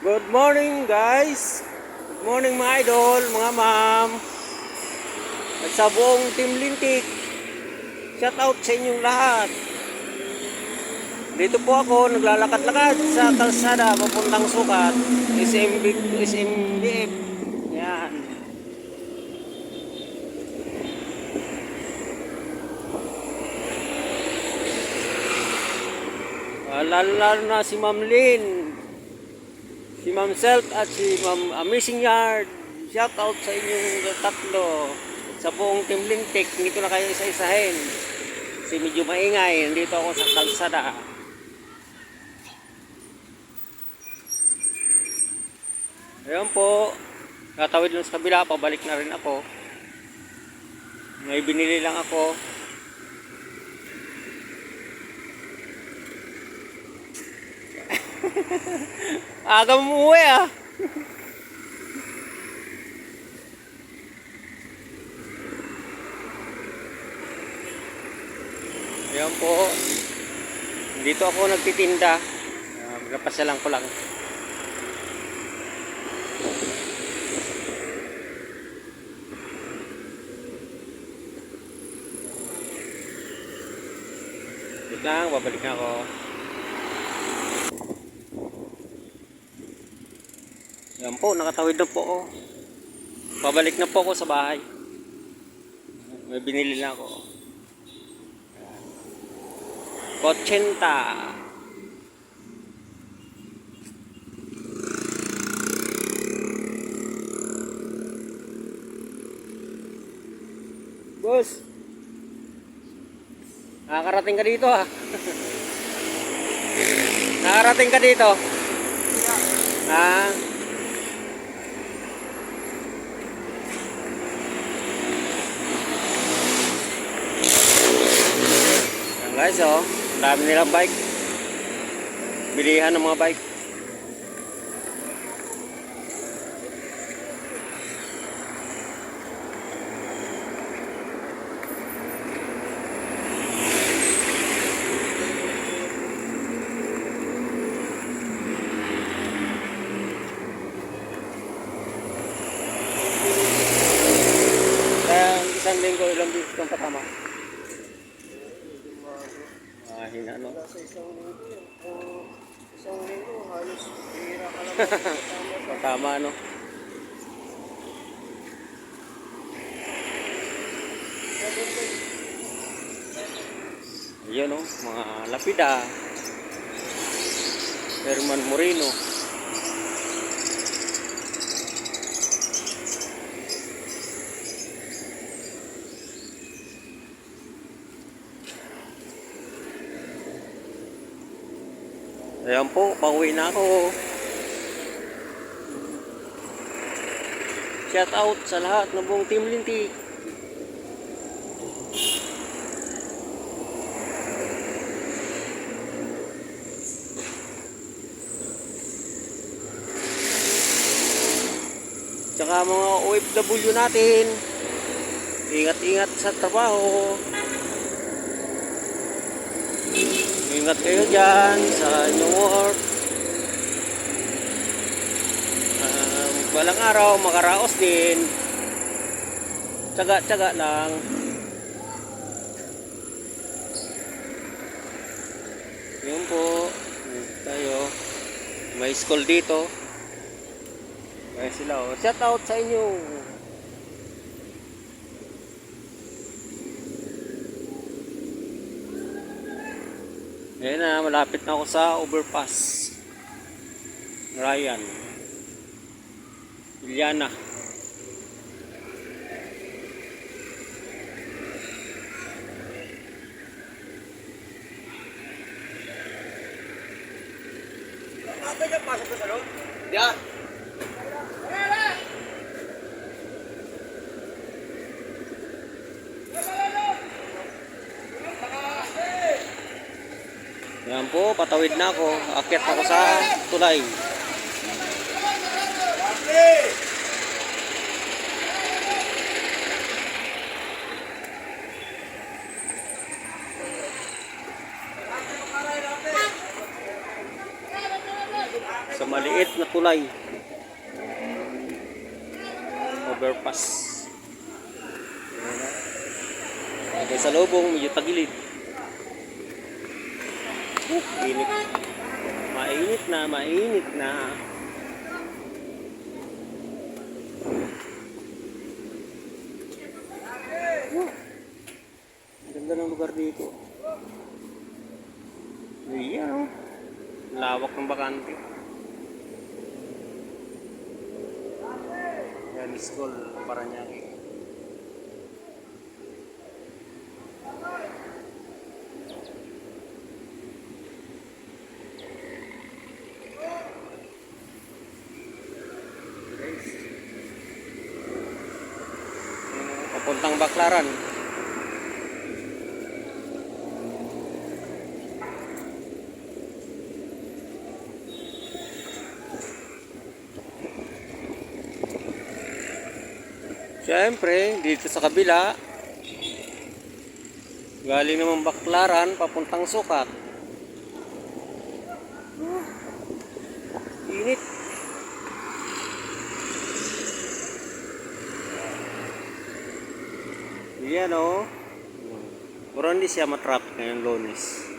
Good morning guys. Good morning mga idol, mga ma'am. At sa buong Team Lintik. Shout out sa inyong lahat. Dito po ako naglalakad-lakad sa kalsada papuntang sukat. SMB, SMBF. Yan. Ah, Lalo-lalo na si Ma'am Lynn. Si Ma'am Self at si Ma'am Amazing Yard. Shout out sa inyong tatlo. Sa buong Team Lintik, hindi ko na kayo isa-isahin. Kasi medyo maingay. Nandito ako sa kalsada. Ayun po. Tatawid lang sa kabila. Pabalik na rin ako. May binili lang ako. Aga mo umuwi ah. Ayan po. Dito ako nagtitinda. Uh, napasyalan ko lang. Wait lang, babalik na ako. Yan po, nakatawid na po ako. Pabalik na po ako sa bahay. May binili na ako. Kotsenta. Boss. Nakakarating ka dito ah. Nakarating ka dito. Ah. Guys oh, ang dami nilang bike. Bilihan ng mga bike. Kaya ang isang linggo, ilang Ah, hina no? Sa isang linggo yun. Kung isang linggo, halos bihira ka lang Patama no? Yun no, mga lapida. Herman Moreno. Ayan po, pauwi na ako. Shout out sa lahat ng buong Team Lintik. Tsaka mga OFW natin. Ingat-ingat sa trabaho. Ingat kayo dyan sa inyong work. Um, walang araw, makaraos din. Tsaga-tsaga lang. Yun po. Tayo. May school dito. Kaya sila oh. Shout out sa inyo. Ayan na, malapit na ako sa overpass. Ryan. Iliana. Pasok ka sa loob? Yan. Yan po, patawid na ako. Akyat ako sa tulay. Sa maliit na tulay. Overpass. Okay, sa lubong, medyo tagilid. Uh, init. Mainit na, mainit na. Uh, Ganda ng lugar dito. Ayan, oh. Lawak ng bakante. Yan, school, Paranaque. Guys. Papuntang Baklaran. Siyempre, dito sa kabila, galing naman Baklaran, papuntang Sukat. Init. Yan o. Oh. Pero hindi siya matraffic ngayon, Lonis.